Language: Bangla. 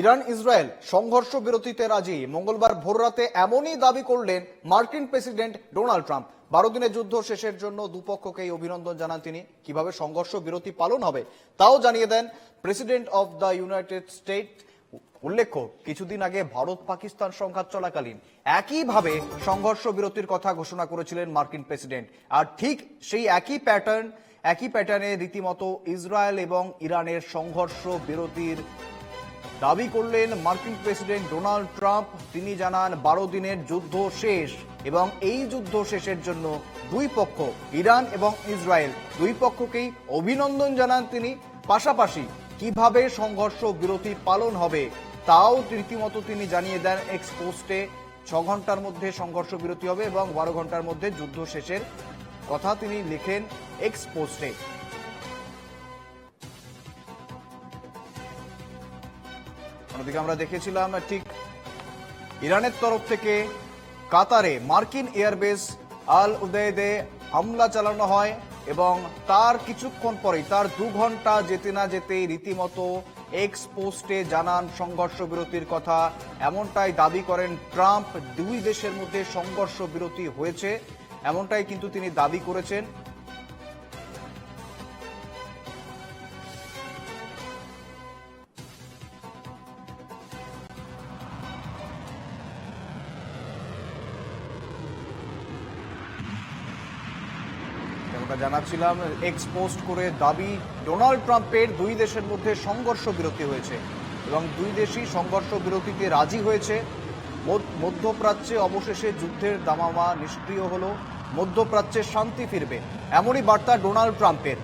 ইরান, ইসরায়েল সংঘর্ষ বিরতিতে রাজি। মঙ্গলবার ভোররাতে এমনই দাবি করলেন মার্কিন প্রেসিডেন্ট ডোনাল্ড ট্রাম্প। বারো দিনের যুদ্ধ শেষের জন্য দুপক্ষকেই অভিনন্দন জানান তিনি। কীভাবে সংঘর্ষ বিরতি পালন হবে তাও জানিয়ে দেন president of the United State. উল্লেখ্য, কিছুদিন আগে ভারত পাকিস্তান সংঘাত চলাকালীন। একইভাবে সংঘর্ষ বিরতির কথা ঘোষণা করেছিলেন মার্কিন প্রেসিডেন্ট। আর ঠিক সেই একই প্যাটার্ন একই প্যাটার্নে রীতিমতো ইসরায়েল এবং ইরানের সংঘর্ষ বিরতির দাবি করলেন মার্কিন প্রেসিডেন্ট ডোনাল্ড ট্রাম্প। তিনি জানান, বারো দিনের যুদ্ধ শেষ এবং এই যুদ্ধ শেষের জন্য দুই পক্ষ, ইরান এবং ইসরায়েল, দুই পক্ষকেই অভিনন্দন জানান তিনি। পাশাপাশি, কীভাবে সংঘর্ষ বিরতি পালন হবে, তাও রীতিমতো তিনি জানিয়ে দেন এক্স পোস্টে। ছ ঘণ্টার মধ্যে সংঘর্ষ বিরতি হবে এবং বারো ঘণ্টার মধ্যে যুদ্ধ শেষের কথা তিনি লিখেন এক্স পোস্টে। অন্যদিকে আমরা দেখেছিলাম ঠিক ইরানের তরফ থেকে কাতারে মার্কিন এয়ারবেস আল উদয়দে হামলা চালানো হয় এবং তার কিছুক্ষণ পরেই, তার দু ঘণ্টা যেতে না যেতেই রীতিমতো এক্স পোস্টে জানান সংঘর্ষ বিরতির কথা। এমনটাই দাবি করেন ট্রাম্প। দুই দেশের মধ্যে সংঘর্ষ বিরতি হয়েছে। এমনটাই কিন্তু তিনি দাবি করেছেন। যেমনটা জানাচ্ছিলাম এক্স পোস্ট করে দাবি ডোনাল্ড ট্রাম্পের দুই দেশের মধ্যে সংঘর্ষ বিরতি হয়েছে এবং দুই দেশই সংঘর্ষ বিরতিতে রাজি হয়েছে। মধ্যপ্রাচ্যে অবশেষে যুদ্ধের দামামা নিষ্ক্রিয় হলো, মধ্যপ্রাচ্যে শান্তি ফিরবে, এমনই বার্তা ডোনাল্ড ট্রাম্পের।